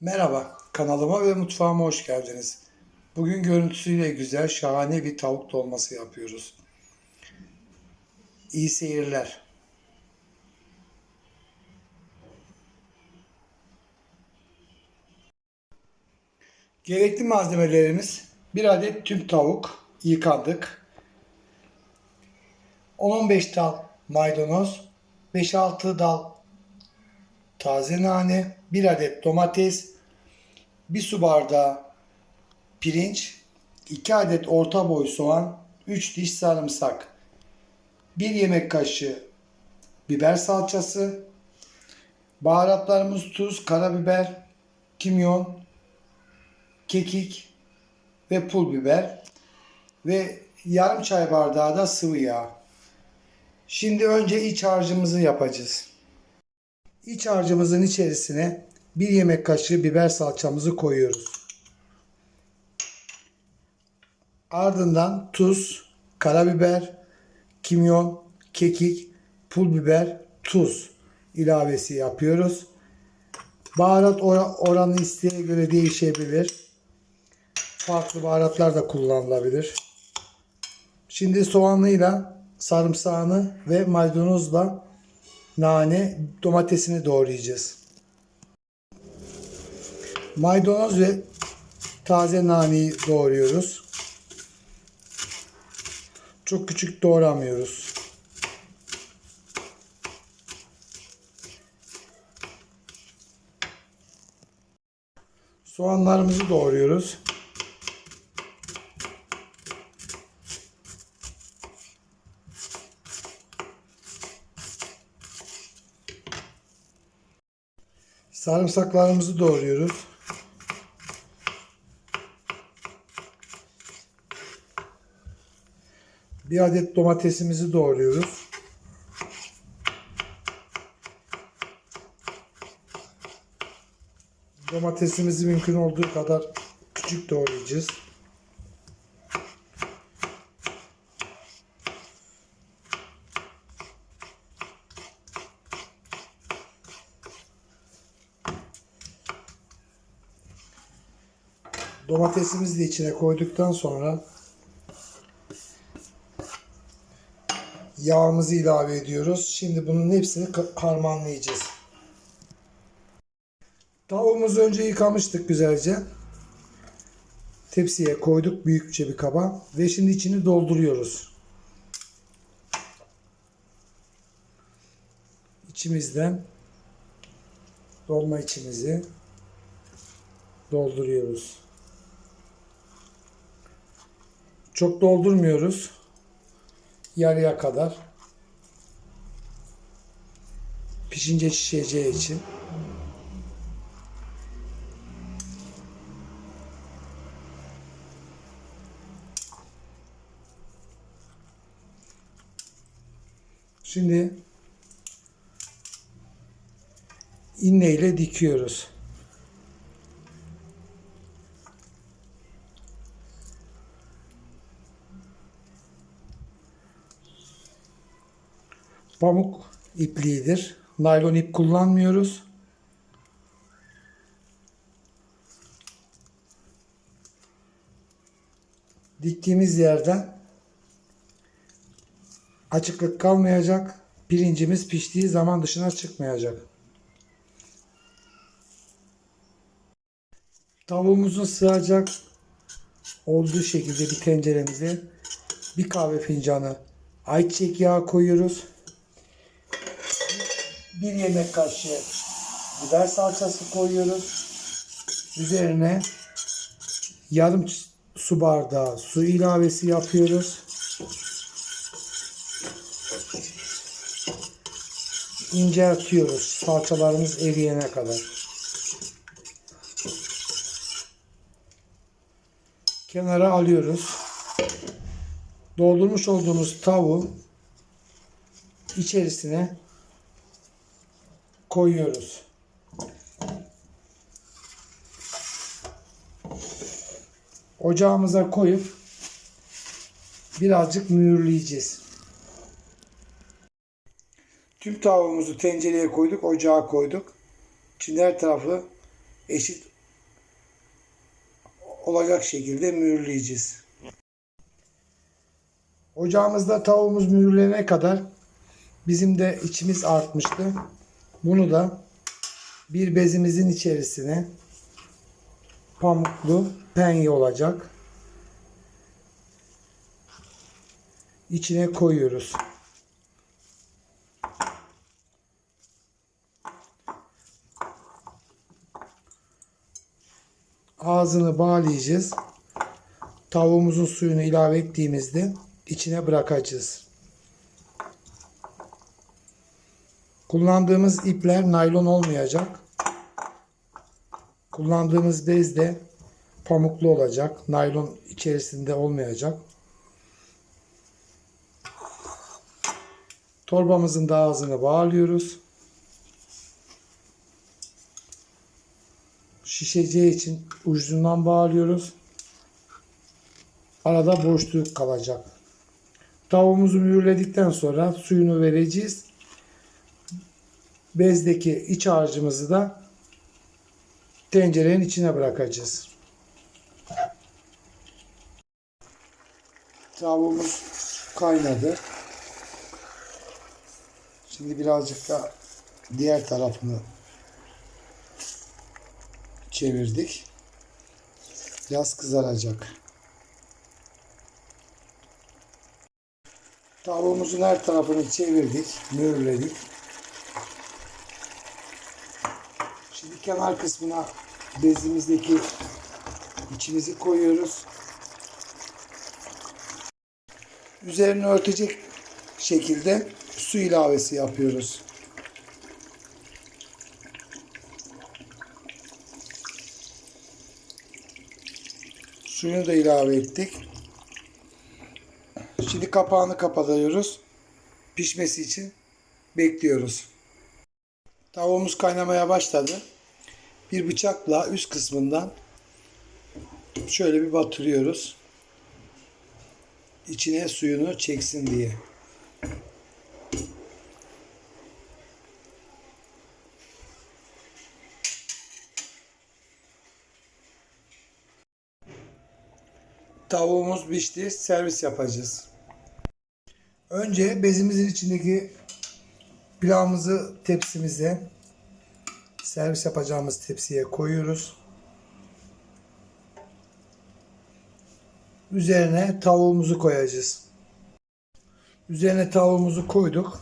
Merhaba, kanalıma ve mutfağıma hoş geldiniz. Bugün görüntüsüyle güzel, şahane bir tavuk dolması yapıyoruz. İyi seyirler. Gerekli malzemelerimiz bir adet tüm tavuk yıkadık. 10-15 dal maydanoz, 5-6 dal taze nane, 1 adet domates, 1 su bardağı pirinç, 2 adet orta boy soğan, 3 diş sarımsak, 1 yemek kaşığı biber salçası, baharatlarımız tuz, karabiber, kimyon, kekik ve pul biber ve yarım çay bardağı da sıvı yağ. Şimdi önce iç harcımızı yapacağız. İç harcımızın içerisine bir yemek kaşığı biber salçamızı koyuyoruz. Ardından tuz, karabiber, kimyon, kekik, pul biber, tuz ilavesi yapıyoruz. Baharat ora- oranı isteğe göre değişebilir. Farklı baharatlar da kullanılabilir. Şimdi soğanıyla sarımsağını ve maydanozla nane, domatesini doğrayacağız. Maydanoz ve taze naneyi doğruyoruz. Çok küçük doğramıyoruz. Soğanlarımızı doğruyoruz. Sarımsaklarımızı doğruyoruz. Bir adet domatesimizi doğruyoruz. Domatesimizi mümkün olduğu kadar küçük doğrayacağız. Domatesimizi de içine koyduktan sonra yağımızı ilave ediyoruz. Şimdi bunun hepsini harmanlayacağız. Tavuğumuzu önce yıkamıştık güzelce. Tepsiye koyduk büyükçe bir kaba ve şimdi içini dolduruyoruz. İçimizden dolma içimizi dolduruyoruz. Çok doldurmuyoruz. Yarıya kadar. Pişince şişeceği için. Şimdi inne ile dikiyoruz. Pamuk ipliğidir. Naylon ip kullanmıyoruz. Diktiğimiz yerden açıklık kalmayacak. Pirincimiz piştiği zaman dışına çıkmayacak. Tavuğumuzun sığacak olduğu şekilde bir tenceremize bir kahve fincanı ayçiçek yağı koyuyoruz. Bir yemek kaşığı biber salçası koyuyoruz. Üzerine yarım su bardağı su ilavesi yapıyoruz. İnceltiyoruz salçalarımız eriyene kadar. Kenara alıyoruz. Doldurmuş olduğumuz tavuğu içerisine koyuyoruz. Ocağımıza koyup birazcık mühürleyeceğiz. Tüm tavuğumuzu tencereye koyduk, ocağa koyduk. Şimdi her tarafı eşit olacak şekilde mühürleyeceğiz. Ocağımızda tavuğumuz mühürlenene kadar bizim de içimiz artmıştı. Bunu da bir bezimizin içerisine pamuklu penye olacak. İçine koyuyoruz. Ağzını bağlayacağız. Tavuğumuzun suyunu ilave ettiğimizde içine bırakacağız. Kullandığımız ipler naylon olmayacak. Kullandığımız bez de pamuklu olacak. Naylon içerisinde olmayacak. Torbamızın da ağzını bağlıyoruz. Şişeceği için ucundan bağlıyoruz. Arada boşluk kalacak. Tavuğumuzu mühürledikten sonra suyunu vereceğiz. Bezdeki iç harcımızı da tencerenin içine bırakacağız. Tavuğumuz kaynadı. Şimdi birazcık da diğer tarafını çevirdik. Biraz kızaracak. Tavuğumuzun her tarafını çevirdik, mühürledik. Şimdi kenar kısmına bezimizdeki içimizi koyuyoruz. Üzerini örtecek şekilde su ilavesi yapıyoruz. Suyunu da ilave ettik. Şimdi kapağını kapatıyoruz. Pişmesi için bekliyoruz. Tavuğumuz kaynamaya başladı. Bir bıçakla üst kısmından şöyle bir batırıyoruz. İçine suyunu çeksin diye. Tavuğumuz pişti. Servis yapacağız. Önce bezimizin içindeki pilavımızı tepsimize servis yapacağımız tepsiye koyuyoruz. Üzerine tavuğumuzu koyacağız. Üzerine tavuğumuzu koyduk.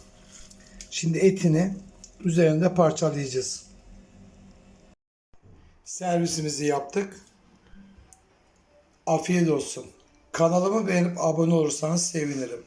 Şimdi etini üzerinde parçalayacağız. Servisimizi yaptık. Afiyet olsun. Kanalımı beğenip abone olursanız sevinirim.